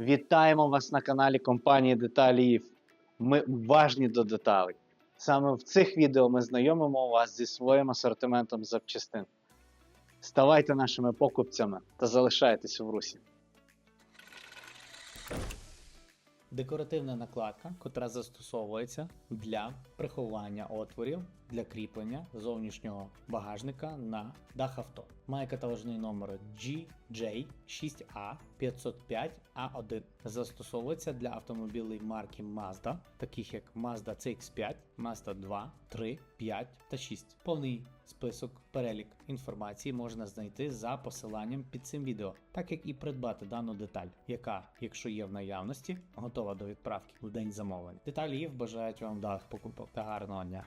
Вітаємо вас на каналі компанії Деталіїв. Ми уважні до деталей. Саме в цих відео ми знайомимо вас зі своїм асортиментом запчастин. Ставайте нашими покупцями та залишайтесь в русі. Декоративна накладка, котра застосовується для приховання отворів для кріплення зовнішнього багажника на дах авто. Має каталожний номер GJ6A505A1. Застосовується для автомобілів марки Mazda, таких як Mazda CX5, Mazda 2, 3, 5 та 6. Повний список перелік інформації можна знайти за посиланням під цим відео, так як і придбати дану деталь, яка, якщо є в наявності, готова до відправки в день замовлення. Деталі є, бажають вам вдалих покупок та гарного дня.